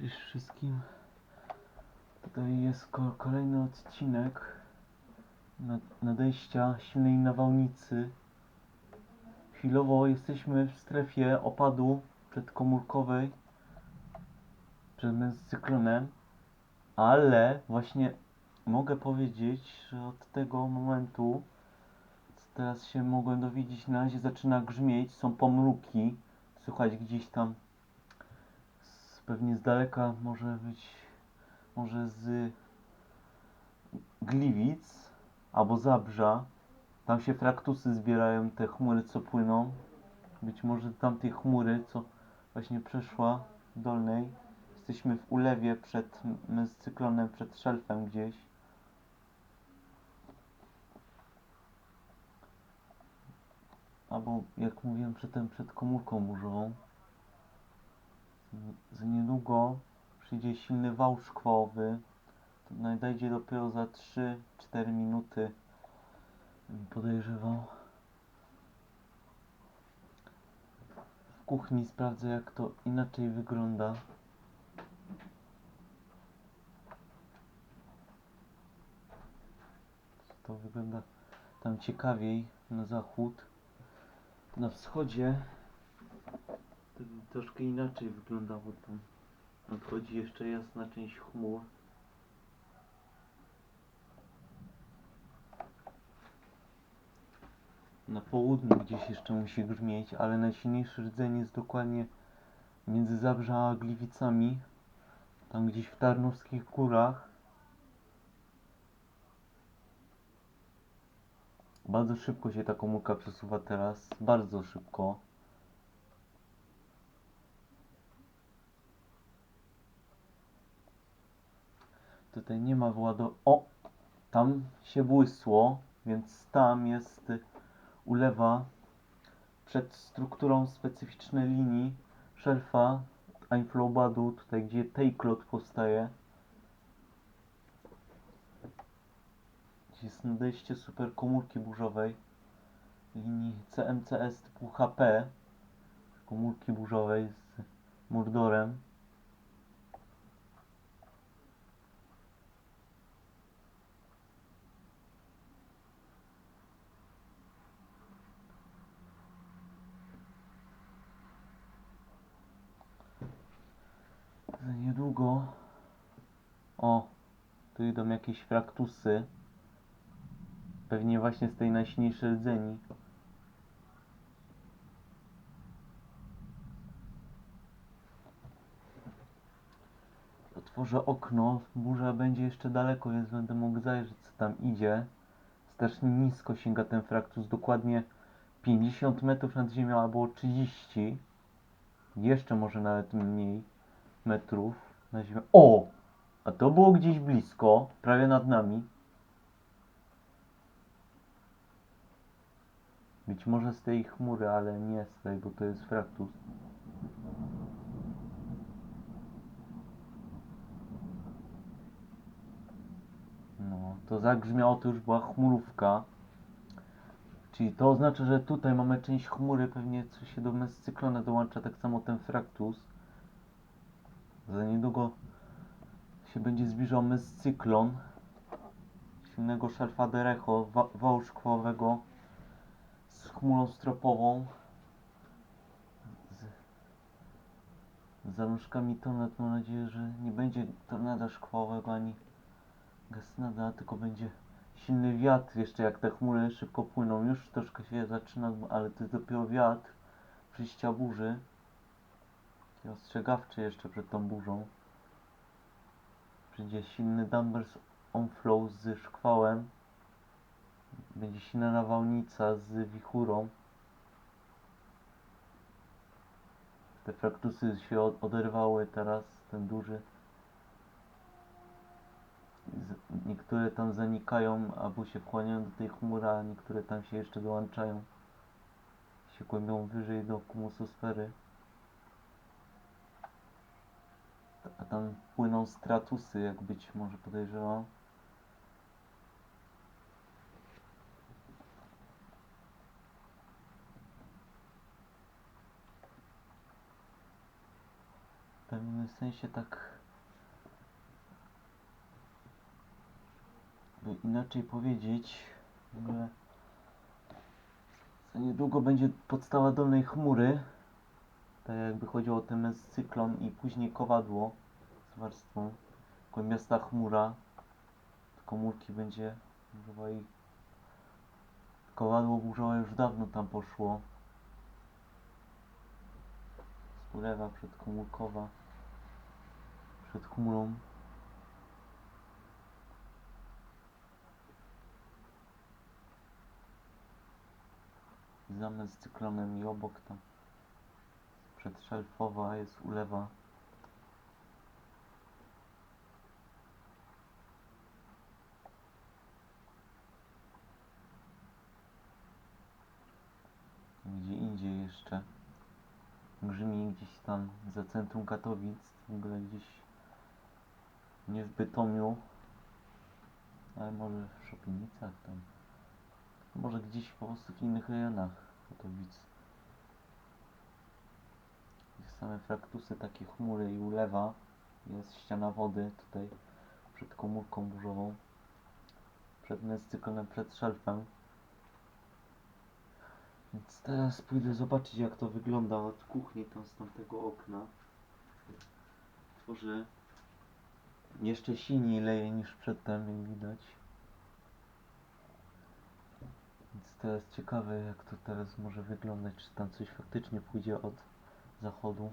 Cześć wszystkim. Tutaj jest ko- kolejny odcinek nad- nadejścia silnej nawałnicy. Chwilowo jesteśmy w strefie opadu przedkomórkowej przed cyklonem, ale właśnie mogę powiedzieć, że od tego momentu, co teraz się mogłem dowiedzieć, na razie zaczyna grzmieć, są pomruki, słychać gdzieś tam pewnie z daleka może być, może z Gliwic albo Zabrza. Tam się fraktusy zbierają, te chmury co płyną. Być może tamtej chmury, co właśnie przeszła dolnej. Jesteśmy w ulewie przed cyklonem, przed szelfem gdzieś. Albo jak mówiłem przedtem, przed komórką burzową. Z niedługo przyjdzie silny wał szkwałowy. To nadejdzie dopiero za 3-4 minuty. bym Podejrzewał. W kuchni sprawdzę jak to inaczej wygląda. To wygląda tam ciekawiej na zachód. Na wschodzie troszkę inaczej wygląda, bo tam nadchodzi jeszcze jasna część chmur. Na południu gdzieś jeszcze musi grzmieć, ale najsilniejszy rdzeń jest dokładnie między Zabrza a Gliwicami. Tam gdzieś w Tarnowskich Górach. Bardzo szybko się ta komórka przesuwa teraz. Bardzo szybko. Tutaj nie ma władu. O! Tam się błysło, więc tam jest y, ulewa przed strukturą specyficznej linii szelfa Einflowbadu, tutaj gdzie Tejklot powstaje. Jest nadejście superkomórki burzowej linii CMCS typu HP komórki burzowej z Mordorem. Za niedługo. O, tu idą jakieś fraktusy. Pewnie właśnie z tej najsilniejszej rdzeni. Otworzę okno. Burza będzie jeszcze daleko, więc będę mógł zajrzeć, co tam idzie. Strasznie nisko sięga ten fraktus, dokładnie 50 metrów nad ziemią albo 30. Jeszcze może nawet mniej metrów O! A to było gdzieś blisko, prawie nad nami. Być może z tej chmury, ale nie z tej, bo to jest fraktus. No, to zagrzmiało, to już była chmurówka. Czyli to oznacza, że tutaj mamy część chmury, pewnie co się do mescyklona dołącza, tak samo ten fraktus. Za niedługo się będzie zbliżał mescyklon silnego szarfa Derecho, wa wału szkłowego z chmurą stropową z zalążkami tornad. Mam nadzieję, że nie będzie tornada szkłowego ani gasnada, tylko będzie silny wiatr jeszcze jak te chmury szybko płyną. Już troszkę się zaczyna, ale to jest dopiero wiatr przyjścia burzy. Taki ostrzegawczy jeszcze przed tą burzą. Przyjdzie silny Dumbers Onflow z szkwałem. Będzie silna nawałnica z wichurą. Te fraktusy się od- oderwały teraz, ten duży. Niektóre tam zanikają albo się wchłaniają do tej chmury, a niektóre tam się jeszcze dołączają. Się kłębią wyżej do kumusosfery. A tam płyną stratusy, jak być może podejrzewam. pewnym sensie tak by inaczej powiedzieć w ogóle za niedługo będzie podstawa dolnej chmury tak jakby chodziło o ten cyklon i później kowadło warstwą. Głębiasta chmura komórki będzie burzowa i kowadło burzowe już dawno tam poszło. Z ulewa przedkomórkowa. Przed chmurą. Zamiast cyklonem i obok tam. Przedszelfowa jest ulewa gdzie indziej jeszcze. Grzmi gdzieś tam za centrum Katowic w ogóle gdzieś nie w Bytomiu ale może w Szopienicach tam. Może gdzieś po prostu w innych rejonach Katowic. Jest same fraktusy takie chmury i ulewa. Jest ściana wody tutaj przed komórką burzową. Przed cyklem przed szelfem więc teraz pójdę zobaczyć jak to wygląda od kuchni tam z tamtego okna. Tworzę jeszcze silniej leje niż przedtem, jak widać. Więc teraz ciekawe jak to teraz może wyglądać, czy tam coś faktycznie pójdzie od zachodu.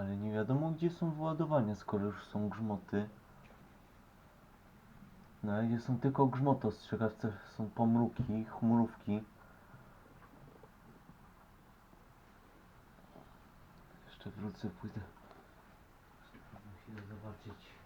Ale nie wiadomo gdzie są wyładowania, skoro już są grzmoty. Na razie są tylko grzmoty ostrzegawcze, są pomruki, chmurówki. Jeszcze wrócę, pójdę. Chwilę zobaczyć.